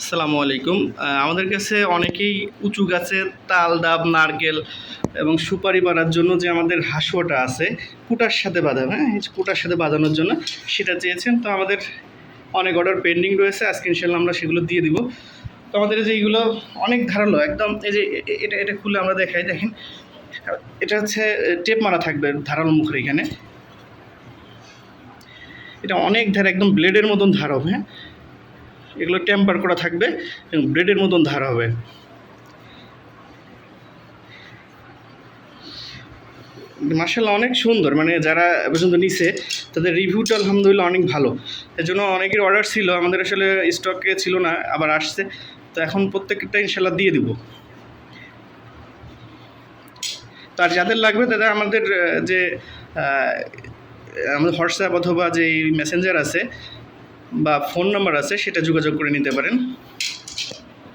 আসসালামু আলাইকুম। আমাদের কাছে অনেকেই উঁচু গাছের তাল, ডাব, নারকেল এবং সুপারি বাঁধার জন্য যে আমাদের হাঁসুয়াটা আছে, কুটার সাথে বাঁধানো হ্যাঁ? কুটার সাথে বাঁধানোর জন্য সেটা চেয়েছেন। তো আমাদের অনেক অর্ডার পেন্ডিং রয়েছে। আজকে ইনশাল্লাহ আমরা সেগুলো দিয়ে দিব। তো আমাদের যে এইগুলো অনেক ধারালো, একদম এই যে এটা এটা খুলে আমরা দেখাই। দেখেন, এটা হচ্ছে টেপ মারা থাকবে ধারালো মুখের এখানে। এটা অনেক ধার, একদম ব্লেডের মতন ধার হবে হ্যাঁ? এগুলো টেম্পার করা থাকবে ব্রেডের মতন ধার হবে। মার্শাল্লাহ অনেক সুন্দর মানে যারা পর্যন্ত নিছে, তাদের রিভিউটা আলহামদুলিল্লাহ অনেক ভালো। এর জন্য অনেকের অর্ডার ছিল, আমাদের আসলে স্টকে ছিল না, আবার আসছে। তো এখন প্রত্যেকটা ইনশাল্লাহ দিয়ে দিব। তার যাদের লাগবে তাদের আমাদের যে আমাদের হোয়াটসঅ্যাপ অথবা যে মেসেঞ্জার আছে বা ফোন নাম্বার আছে সেটা যোগাযোগ করে নিতে পারেন।